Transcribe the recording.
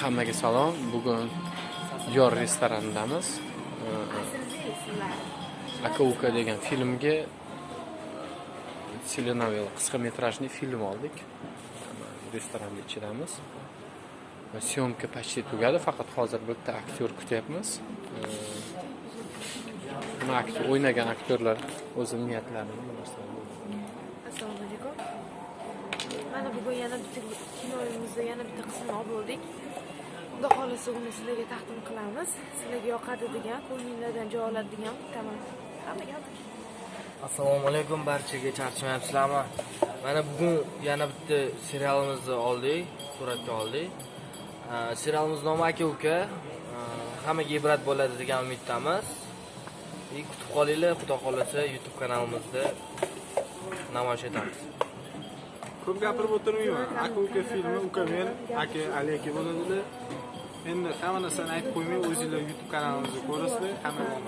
Hammaga salom. Bugun Yor restoranidamiz. Aka uka degan filmga e, telenovel qisqa metrajli film oldik. restoranni ichidamiz. Syomka почти tugadi, faqat hozir bitta aktyor kutyapmiz. Buni o'ynagan aktyorlar o'z niyatlarini assalomu alaykum mana bugun yana bitta kino hozir yana bitta qismini olib bo'ldik. Xudo xohlasa uni sizlarga taqdim qilamiz. Sizlarga yoqadi degan ko'nglinglardan joy oladi degan. Umiddaman hammaga assalomu alaykum barchaga charchamayapsizlarmi mana bugun yana bitta serialimizni oldik suratga oldik. Ee, serialimiz nomi aka uka. Ee, hammaga ibrat bo'ladi degan umiddamiz. И kutib qolinglar xudo xohlasa youtube kanalimizda namoyish etamiz. كم قاعد بربط النويما أكو كفيلم وكمان أكي عليك بولدنا إن خمنا سنعيد قومي وزي ليوتيوب قناتنا كورسنا خمنا